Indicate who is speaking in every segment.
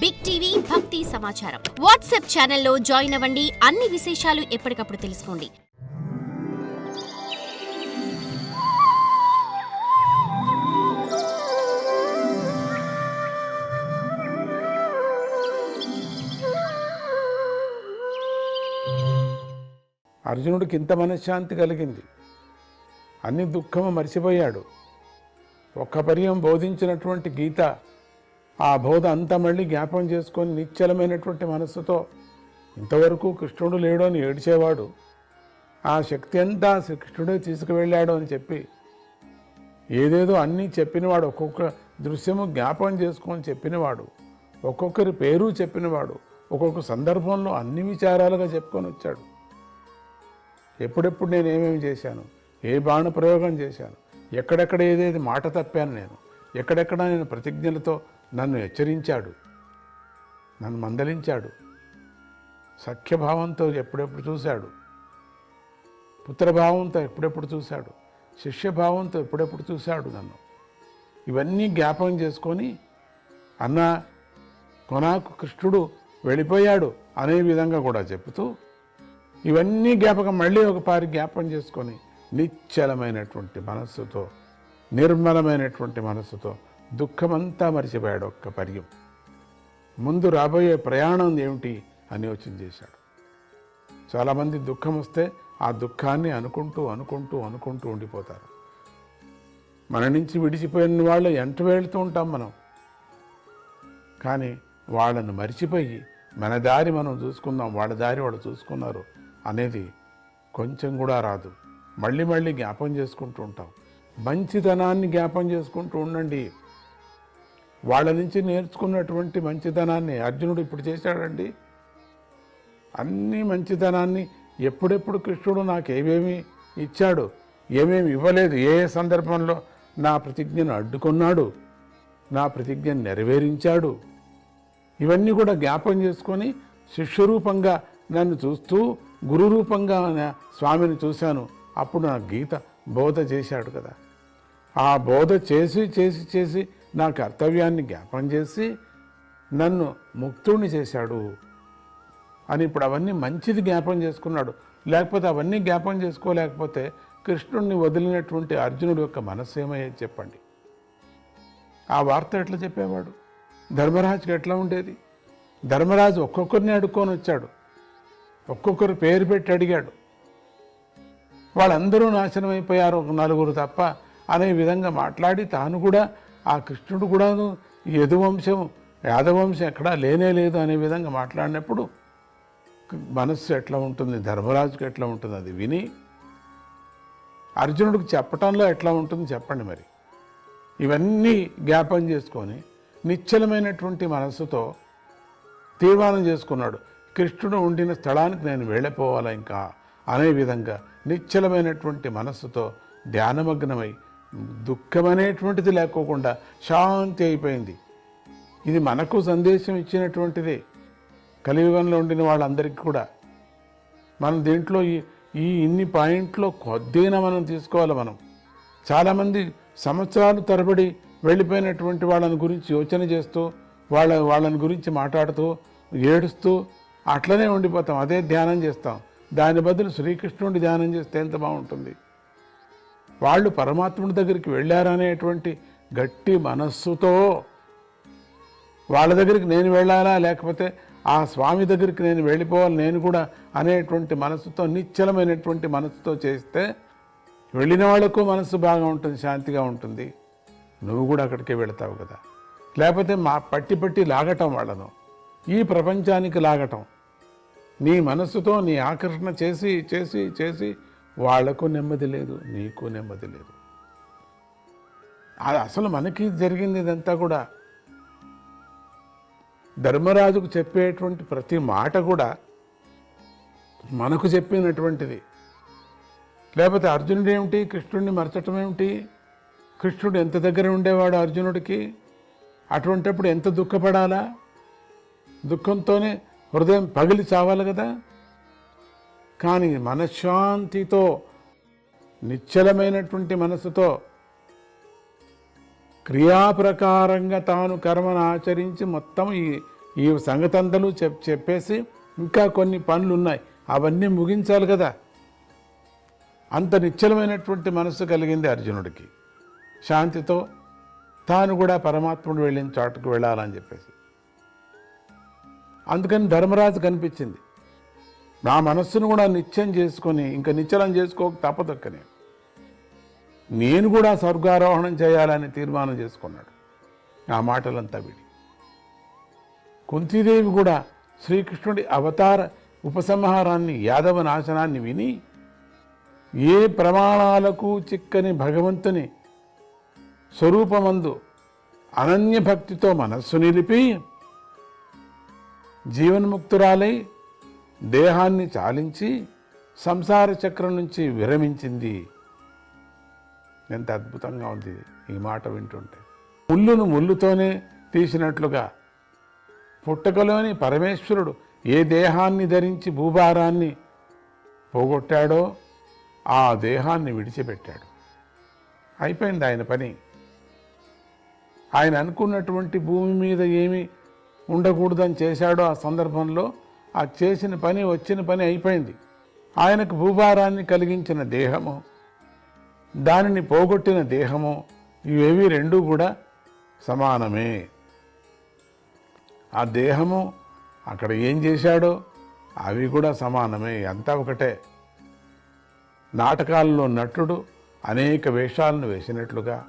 Speaker 1: Big TV భక్తి సమాచారం WhatsApp ఛానల్లో జాయిన్ అవ్వండి. అన్ని విశేషాలు ఎప్పటికప్పుడు తెలుసుకోండి.
Speaker 2: అర్జునుడికి ఇంత మనశ్శాంతి కలిగింది. అన్ని దుఃఖము మర్చిపోయాడు. ఒక్క పర్యం బోధించినటువంటి గీత ఆ బోధ అంతా మళ్ళీ జ్ఞాపం చేసుకొని నిశ్చలమైనటువంటి మనస్సుతో ఇంతవరకు కృష్ణుడు లేడు అని ఏడ్చేవాడు. ఆ శక్తి అంతా శ్రీ కృష్ణుడే తీసుకువెళ్ళాడు అని చెప్పి ఏదేదో అన్నీ చెప్పినవాడు ఒక్కొక్క దృశ్యము జ్ఞాపం చేసుకొని చెప్పినవాడు ఒక్కొక్కరి పేరు చెప్పినవాడు ఒక్కొక్క సందర్భంలో అన్ని విచారాలుగా చెప్పుకొని వచ్చాడు. ఎప్పుడెప్పుడు నేను ఏమేమి చేశాను? ఏ బాణ ప్రయోగం చేశాను? ఎక్కడెక్కడ ఏదేది మాట తప్పాను నేను? ఎక్కడెక్కడ నేను ప్రతిజ్ఞలతో నన్ను హెచ్చరించాడు. నన్ను మందలించాడు. సఖ్యభావంతో ఎప్పుడెప్పుడు చూశాడు. పుత్రభావంతో ఎప్పుడెప్పుడు చూశాడు. శిష్యభావంతో ఎప్పుడెప్పుడు చూశాడు నన్ను. ఇవన్నీ జ్ఞాపకం చేసుకొని అన్న కొనాకు కృష్ణుడు వెళ్ళిపోయాడు అనే విధంగా కూడా చెబుతూ ఇవన్నీ జ్ఞాపకం మళ్ళీ ఒకపారి జ్ఞాపకం చేసుకొని నిశ్చలమైనటువంటి మనస్సుతో నిర్మలమైనటువంటి మనస్సుతో దుఃఖమంతా మరిచిపోయాడు ఒక్క పర్యం. ముందు రాబోయే ప్రయాణం ఏమిటి అని యోచన చేశాడు. చాలామంది దుఃఖం వస్తే ఆ దుఃఖాన్ని అనుకుంటూ అనుకుంటూ అనుకుంటూ ఉండిపోతారు. మన నుంచి విడిచిపోయిన వాళ్ళు ఎంట వెళ్తూ ఉంటాం మనం. కానీ వాళ్ళను మరిచిపోయి మన దారి మనం చూసుకుందాం వాళ్ళ దారి వాళ్ళు చూసుకున్నారు అనేది కొంచెం కూడా రాదు. మళ్ళీ మళ్ళీ జ్ఞాపం చేసుకుంటూ ఉంటాం. మంచితనాన్ని జ్ఞాపం చేసుకుంటూ ఉండండి. వాళ్ళ నుంచి నేర్చుకున్నటువంటి మంచితనాన్ని అర్జునుడు ఇప్పుడు చేశాడండి. అన్ని మంచితనాన్ని ఎప్పుడెప్పుడు కృష్ణుడు నాకు ఏమేమి ఇచ్చాడు ఏమేమి ఇవ్వలేదు ఏ సందర్భంలో నా ప్రతిజ్ఞను అడ్డుకున్నాడు నా ప్రతిజ్ఞను నెరవేరించాడు. ఇవన్నీ కూడా జ్ఞాపం చేసుకొని శిష్యరూపంగా నన్ను చూస్తూ గురు రూపంగా స్వామిని చూశాను. అప్పుడు నా గీత బోధ చేశాడు కదా. ఆ బోధ చేసి చేసి చేసి నా కర్తవ్యాన్ని జ్ఞాపనం చేసి నన్ను ముక్తుణ్ణి చేశాడు అని ఇప్పుడు అవన్నీ మంచిది జ్ఞాపనం చేసుకున్నాడు. లేకపోతే అవన్నీ జ్ఞాపనం చేసుకోలేకపోతే కృష్ణుడిని వదిలినటువంటి అర్జునుడి యొక్క మనస్సు ఏమయ్యేది చెప్పండి? ఆ వార్త ఎట్లా చెప్పేవాడు? ధర్మరాజుకి ఎట్లా ఉండేది? ధర్మరాజు ఒక్కొక్కరిని అడుక్కొని వచ్చాడు. ఒక్కొక్కరు పేరు పెట్టి అడిగాడు. వాళ్ళందరూ నాశనం అయిపోయారు ఒక నలుగురు తప్ప అనే విధంగా మాట్లాడి తాను కూడా ఆ కృష్ణుడు కూడాను యదువంశం యాదవంశం ఎక్కడా లేనే లేదు అనే విధంగా మాట్లాడినప్పుడు మనస్సు ఎట్లా ఉంటుంది ధర్మరాజుకి ఎట్లా ఉంటుంది అది విని అర్జునుడికి చెప్పటంలో ఎట్లా ఉంటుంది చెప్పండి మరి. ఇవన్నీ జ్ఞాపం చేసుకొని నిశ్చలమైనటువంటి మనస్సుతో తీర్మానం చేసుకున్నాడు. కృష్ణుడు ఉండిన స్థలానికి నేను వెళ్ళిపోవాలా ఇంకా? అనే విధంగా నిశ్చలమైనటువంటి మనస్సుతో ధ్యానమగ్నమై దుఃఖమనేటువంటిది లేకోకుండా శాంతి అయిపోయింది. ఇది మనకు సందేశం ఇచ్చినటువంటిదే. కలియుగంలో ఉండిన వాళ్ళందరికీ కూడా. మనం దీంట్లో ఈ ఈ ఇన్ని పాయింట్లో కొద్దిగా మనం తీసుకోవాలి మనం. చాలామంది సంవత్సరాలు తరబడి వెళ్ళిపోయినటువంటి వాళ్ళని గురించి యోచన చేస్తూ వాళ్ళ వాళ్ళని గురించి మాట్లాడుతూ ఏడుస్తూ అట్లనే ఉండిపోతాం. అదే ధ్యానం చేస్తాం. దాని బదులు శ్రీకృష్ణుడి ధ్యానం చేస్తే ఎంత బాగుంటుంది? వాళ్ళు పరమాత్ముడి దగ్గరికి వెళ్ళారనేటువంటి గట్టి మనస్సుతో వాళ్ళ దగ్గరికి నేను వెళ్ళాలా? లేకపోతే ఆ స్వామి దగ్గరికి నేను వెళ్ళిపోవాలి నేను కూడా అనేటువంటి మనసుతో నిశ్చలమైనటువంటి మనసుతో చేస్తే వెళ్ళిన వాళ్ళకు మనసు బాగా ఉంటుంది శాంతిగా ఉంటుంది. నువ్వు కూడా అక్కడికే వెళతావు కదా. లేకపోతే మా పట్టి పట్టి లాగటం వాళ్ళను. ఈ ప్రపంచానికి లాగటం. నీ మనస్సుతో నీ ఆకర్షణ చేసి చేసి చేసి వాళ్ళకు నెమ్మది లేదు నీకు నెమ్మది లేదు. అది అసలు మనకి జరిగింది ఇదంతా కూడా. ధర్మరాజుకు చెప్పేటువంటి ప్రతి మాట కూడా మనకు చెప్పినటువంటిది. లేకపోతే అర్జునుడు ఏమిటి కృష్ణుడిని మరచటం ఏమిటి కృష్ణుడు ఎంత దగ్గర ఉండేవాడు అర్జునుడికి అటువంటప్పుడు ఎంత దుఃఖపడాలా? దుఃఖంతోనే హృదయం పగిలి చావాలి కదా? కానీ మనశ్శాంతితో నిశ్చలమైనటువంటి మనసుతో క్రియాప్రకారంగా తాను కర్మను ఆచరించి మొత్తం ఈ ఈ సంగతంతలు చెప్ చెప్పేసి ఇంకా కొన్ని పనులు ఉన్నాయి అవన్నీ ముగించాలి కదా. అంత నిశ్చలమైనటువంటి మనస్సు కలిగింది అర్జునుడికి. శాంతితో తాను కూడా పరమాత్ముడు వెళ్ళిన చోటుకు వెళ్ళాలని చెప్పేసి. అందుకని ధర్మరాజు కనిపించింది. నా మనస్సును కూడా నిత్యం చేసుకొని ఇంకా నిశ్చలం చేసుకోక తప్పదక్కనే నేను కూడా స్వర్గారోహణం చేయాలని తీర్మానం చేసుకున్నాడు. ఆ మాటలంతా విడి కుంతీదేవి కూడా శ్రీకృష్ణుడి అవతార ఉపసంహారాన్ని యాదవ నాశనాన్ని విని ఏ ప్రమాణాలకు చిక్కని భగవంతుని స్వరూపమందు అనన్య భక్తితో మనస్సు నిలిపి జీవన్ముక్తురాలై దేహాన్ని చాలించి సంసార చక్రం నుంచి విరమించింది. ఎంత అద్భుతంగా ఉంది ఈ మాట వింటుంటే. ముళ్ళును ముళ్ళుతోనే తీసినట్లుగా. పుట్టకలోని పరమేశ్వరుడు ఏ దేహాన్ని ధరించి భూభారాన్ని పోగొట్టాడో ఆ దేహాన్ని విడిచిపెట్టాడు. అయిపోయింది ఆయన పని. ఆయన అనుకున్నటువంటి భూమి మీద ఏమి ఉండకూడదని చేశాడో ఆ సందర్భంలో ఆ చేసిన పని వచ్చిన పని అయిపోయింది. ఆయనకు భూభారాన్ని కలిగించిన దేహము దానిని పోగొట్టిన దేహము ఇవేవి రెండూ కూడా సమానమే. ఆ దేహము అక్కడ ఏం చేశాడో అవి కూడా సమానమే అంతా ఒకటే. నాటకాల్లో నటుడు అనేక వేషాలను వేసినట్లుగా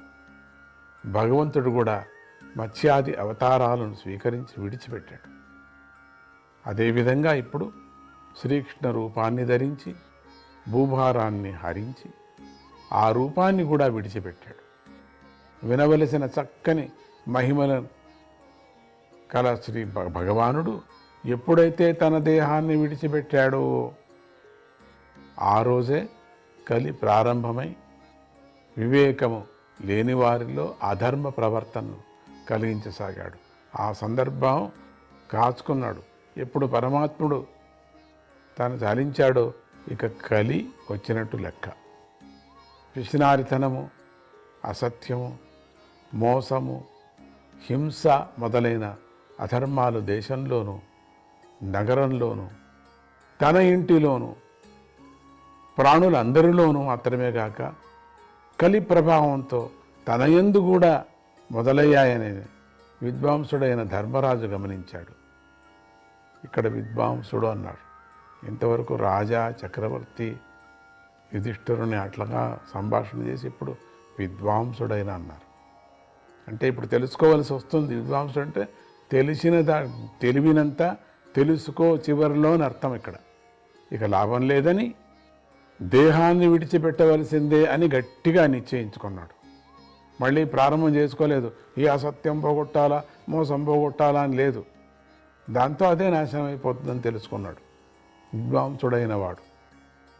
Speaker 2: భగవంతుడు కూడా మత్స్యాది అవతారాలను స్వీకరించి విడిచిపెట్టాడు. అదేవిధంగా ఇప్పుడు శ్రీకృష్ణ రూపాన్ని ధరించి భూభారాన్ని హరించి ఆ రూపాన్ని కూడా విడిచిపెట్టాడు. వినవలసిన చక్కని మహిమల కల శ్రీ భ- భగవానుడు ఎప్పుడైతే తన దేహాన్ని విడిచిపెట్టాడో ఆ రోజే కలి ప్రారంభమై వివేకము లేని వారిలో అధర్మ ప్రవర్తనను కలిగించసాగాడు. ఆ సందర్భం కాచుకున్నాడు. ఎప్పుడు పరమాత్ముడు తాను చాలించాడో ఇక కలి వచ్చినట్టు లెక్క. పిసినారితనము అసత్యము మోసము హింస మొదలైన అధర్మాలు దేశంలోనూ నగరంలోనూ తన ఇంటిలోనూ ప్రాణులందరిలోనూ మాత్రమే కాక కలి ప్రభావంతో తన యందు కూడా మొదలయ్యాయని విద్వాంసుడైన ధర్మరాజు గమనించాడు. ఇక్కడ విద్వాంసుడు అన్నాడు. ఇంతవరకు రాజా చక్రవర్తి యుధిష్ఠరుని అట్లగా సంభాషణ చేసి ఇప్పుడు విద్వాంసుడైన అన్నారు. అంటే ఇప్పుడు తెలుసుకోవాల్సి వస్తుంది. విద్వాంసుడు అంటే తెలిసిన దా తెలివినంత తెలుసుకో చివరిలో అని అర్థం ఇక్కడ. ఇక లాభం లేదని దేహాన్ని విడిచిపెట్టవలసిందే అని గట్టిగా నిశ్చయించుకున్నాడు. మళ్ళీ ప్రారంభం చేసుకోలేదు. ఈ అసత్యం పోగొట్టాలా? మోసం పోగొట్టాలా అని లేదు. దాంతో అదే నాశనం అయిపోతుందని తెలుసుకున్నాడు. విద్వాంసుడైన వాడు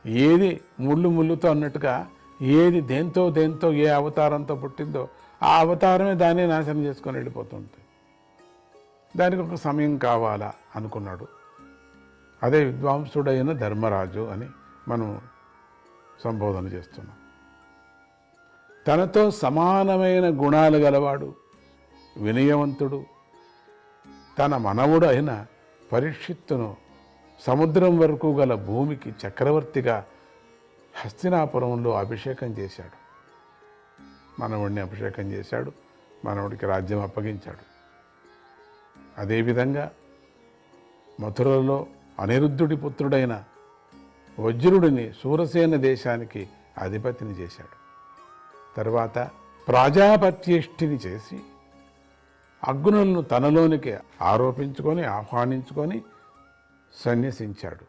Speaker 2: ఏది ముళ్ళు ముళ్ళుతో అన్నట్టుగా ఏది దేంతో దేంతో ఏ అవతారంతో పుట్టిందో ఆ అవతారమే దాన్ని నాశనం చేసుకొని వెళ్ళిపోతుంది దానికి ఒక సమయం కావాలా అనుకున్నాడు. అదే విద్వాంసుడైన ధర్మరాజు అని మనం సంబోధన చేస్తున్నాం. తనతో సమానమైన గుణాలు గలవాడు వినయవంతుడు తన మనవుడు అయిన పరీక్షిత్తును సముద్రం వరకు గల భూమికి చక్రవర్తిగా హస్తినాపురంలో అభిషేకం చేశాడు. మనవుడిని అభిషేకం చేశాడు మనవుడికి రాజ్యం అప్పగించాడు. అదేవిధంగా మథురలో అనిరుద్ధుడి పుత్రుడైన వజ్రుడిని సూరసేన దేశానికి అధిపతిని చేశాడు. తర్వాత ప్రాజాపత్యేష్టిని చేసి అగ్నులను తనలోనికి ఆరోపించుకొని ఆహ్వానించుకొని సన్యసించాడు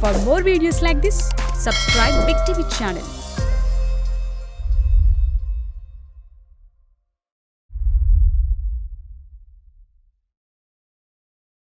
Speaker 3: For more videos like this, subscribe Big TV channel